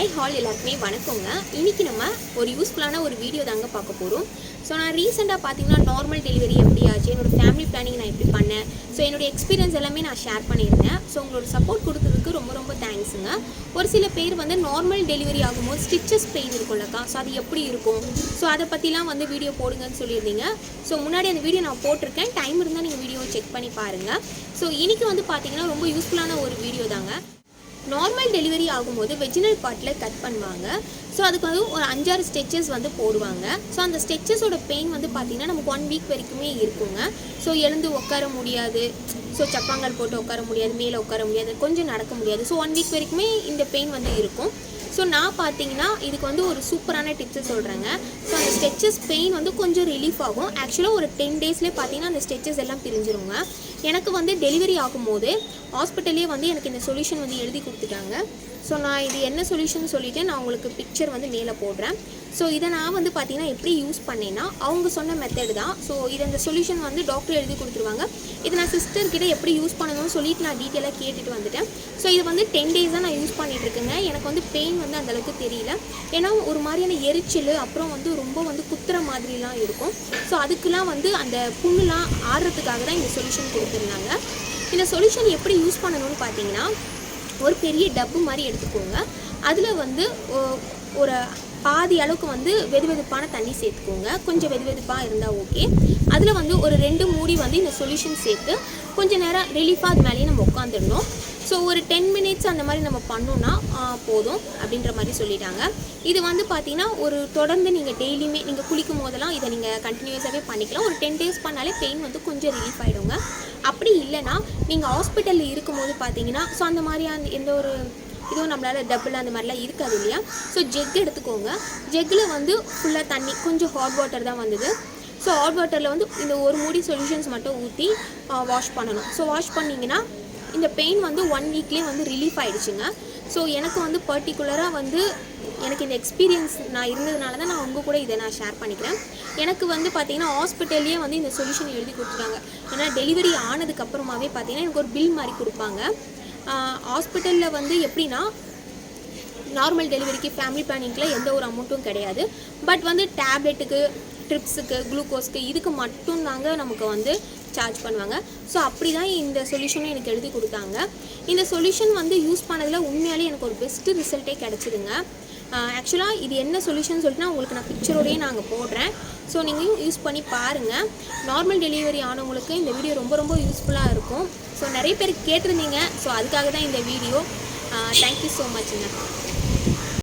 Hi hall எல்லாருக்குமே வணக்கங்க. இன்னைக்கு நம்ம ஒரு யூஸ்ஃபுல்லான ஒரு வீடியோ தாங்க பார்க்க போகிறோம் ஸோ நான் ரீசெண்டாக பார்த்தீங்கன்னா நார்மல் டெலிவரி எப்படி ஆச்சு என்னோடய ஃபேமிலி பிளானிங் நான் எப்படி பண்ணேன் ஸோ என்னோட எக்ஸ்பீரியன்ஸ் எல்லாமே நான் ஷேர் பண்ணியிருந்தேன். ஸோ உங்களோட சப்போர்ட் கொடுத்ததுக்கு ரொம்ப ரொம்ப தேங்க்ஸுங்க ஒரு சில பேர் வந்து நார்மல் டெலிவரி ஆகும்போது ஸ்டிச்சஸ் பெயின் இருக்கும்லக்கா ஸோ அது எப்படி இருக்கும்? ஸோ அதை பற்றிலாம் வந்து வீடியோ போடுங்கன்னு சொல்லியிருந்தீங்க. ஸோ முன்னாடி அந்த வீடியோ நான் போட்டிருக்கேன். டைம் இருந்தால் நீங்கள் வீடியோ செக் பண்ணி பாருங்கள் ஸோ இன்றைக்கி வந்து பார்த்தீங்கன்னா ரொம்ப யூஸ்ஃபுல்லான ஒரு வீடியோ தாங்க. நார்மல் டெலிவரி ஆகும்போது வெஜினல் பார்ட்டில் கட் பண்ணுவாங்க. ஸோ அதுக்கு வந்து ஒரு அஞ்சாறு ஸ்டெச்சஸ் வந்து போடுவாங்க. ஸோ அந்த ஸ்டெச்சஸோட பெயின் வந்து பார்த்திங்கன்னா நமக்கு ஒன் வீக் வரைக்குமே இருக்குங்க. ஸோ எழுந்து உட்கார முடியாது. ஸோ சப்பாங்கல் போட்டு உட்கார முடியாது மேலே உட்கார முடியாது கொஞ்சம் நடக்க முடியாது. ஸோ ஒன் வீக் வரைக்குமே இந்த பெயின் வந்து இருக்கும். நான் பார்த்தீங்கன்னா இதுக்கு வந்து ஒரு சூப்பரான டிப்ஸு சொல்கிறேங்க ஸோ அந்த ஸ்டெச்சஸ் பெயின் வந்து கொஞ்சம் ரிலீஃப் ஆகும். ஆக்சுவலாக ஒரு டென் டேஸ்லேயே பார்த்தீங்கன்னா அந்த ஸ்டெச்சஸ் எல்லாம் பிரிஞ்சிருங்க. எனக்கு வந்து டெலிவரி ஆகும்போது ஹாஸ்பிட்டல்லே வந்து எனக்கு இந்த சொல்யூஷன் வந்து எழுதி கொடுத்துட்டாங்க. ஸோ நான் இது என்ன சொல்யூஷன் சொல்லிவிட்டு நான் உங்களுக்கு பிக்சர் வந்து மேலே போடுறேன். ஸோ இதை நான் வந்து பார்த்தீங்கன்னா எப்படி யூஸ் பண்ணேன்னா அவங்க சொன்ன மெத்தடு தான். ஸோ இது அந்த சொல்யூஷன் வந்து டாக்டர் எழுதி கொடுத்துருவாங்க. இது நான் சிஸ்டர்கிட்ட எப்படி யூஸ் பண்ணணும்னு சொல்லிட்டு நான் டீட்டெயிலாக கேட்டுட்டு வந்துட்டேன். ஸோ இது வந்து டென் டேஸ் தான் நான் யூஸ் இருக்குங்க. எனக்கு வந்து பெயின் வந்து அந்த அளவுக்கு தெரியல. ஏன்னா ஒரு மாதிரியான எரிச்சல் அப்புறம் வந்து ரொம்ப வந்து குத்துற மாதிரிலாம் இருக்கும். ஸோ அதுக்கெலாம் வந்து அந்த புண்ணுலாம் ஆடுறதுக்காக தான் இந்த சொல்யூஷன் கொடுத்துருந்தாங்க. இந்த சொல்யூஷன் எப்படி யூஸ் பண்ணணும்னு பார்த்தீங்கன்னா ஒரு பெரிய டப்பு மாதிரி எடுத்துக்கோங்க. அதில் வந்து ஒரு பாதி அளவுக்கு வந்து வெது வெதுப்பான தண்ணி சேர்த்துக்கோங்க. கொஞ்சம் வெது வெதுப்பாக இருந்தால் ஓகே அதில் வந்து ஒரு ரெண்டு மூடி வந்து இந்த சொல்யூஷன் சேர்த்து கொஞ்சம் நேரம் ரிலீஃபாக அது மேலேயே நம்ம உட்காந்துடணும் ஸோ ஒரு டென் மினிட்ஸ் அந்த மாதிரி நம்ம பண்ணோன்னா போதும் அப்படின்ற மாதிரி சொல்லிட்டாங்க. இது வந்து பார்த்தீங்கன்னா ஒரு தொடர்ந்து நீங்கள் டெய்லியுமே நீங்கள் குளிக்கும் போதெல்லாம் இதை நீங்கள் கண்டினியூஸாகவே பண்ணிக்கலாம். ஒரு டென் டேஸ் பண்ணாலே பெயின் வந்து கொஞ்சம் ரிலீஃப் ஆகிடுங்க அப்படி இல்லைன்னா நீங்கள் ஹாஸ்பிட்டலில் இருக்கும்போது பார்த்தீங்கன்னா ஸோ அந்த மாதிரியான எந்த ஒரு இதுவும் நம்மளால் டபுள் அந்த மாதிரிலாம் இருக்காது இல்லையா? ஸோ ஜெக் எடுத்துக்கோங்க. ஜெக்கில் வந்து ஃபுல்லாக தண்ணி கொஞ்சம் ஹாட் வாட்டர் தான் வந்தது. ஸோ ஹாட் வாட்டரில் வந்து இந்த ஒரு மூடி சொல்யூஷன்ஸ் மட்டும் ஊற்றி வாஷ் பண்ணணும். ஸோ வாஷ் பண்ணிங்கன்னா இந்த பெயின் வந்து ஒன் வீக்லேயே வந்து ரிலீஃப் ஆகிடுச்சுங்க ஸோ எனக்கு வந்து பர்டிகுலராக வந்து எனக்கு இந்த எக்ஸ்பீரியன்ஸ் நான் இருந்ததுனால தான் நான் உங்கள் கூட இதை நான் ஷேர் பண்ணிக்கிறேன். எனக்கு வந்து பார்த்தீங்கன்னா ஹாஸ்பிட்டல்லையே வந்து இந்த சொல்யூஷன் எழுதி கொடுத்துருக்காங்க ஏன்னா டெலிவரி ஆனதுக்கப்புறமாவே பார்த்தீங்கன்னா எனக்கு ஒரு பில் மாதிரி கொடுப்பாங்க. ஹாஸ்பிட்டலில் வந்து எப்படின்னா நார்மல் டெலிவரிக்கு ஃபேமிலி பிளானிங்கில் எந்த ஒரு அமௌண்ட்டும் கிடையாது. பட் வந்து டேப்லெட்டுக்கு ட்ரிப்ஸுக்கு குளுக்கோஸ்க்கு இதுக்கு மட்டும் தாங்க நமக்கு வந்து சார்ஜ் பண்ணுவாங்க. ஸோ அப்படி தான் இந்த சொல்யூஷனும் எனக்கு எழுதி கொடுத்தாங்க. இந்த சொல்யூஷன் வந்து யூஸ் பண்ணதில் உண்மையாலே எனக்கு ஒரு பெஸ்ட்டு ரிசல்ட்டே கிடச்சிதுங்க. ஆக்சுவலாக இது என்ன சொல்யூஷன் சொல்லிட்டு நான் உங்களுக்கு நான் பிக்சரோடையே நாங்கள் போடுறேன். ஸோ நீங்களும் யூஸ் பண்ணி பாருங்கள் நார்மல் டெலிவரி ஆனவங்களுக்கு இந்த வீடியோ ரொம்ப ரொம்ப யூஸ்ஃபுல்லாக இருக்கும். ஸோ நிறைய பேர் கேட்டிருந்தீங்க. ஸோ அதுக்காக தான் இந்த வீடியோ தேங்க்யூ ஸோ மச்ங்க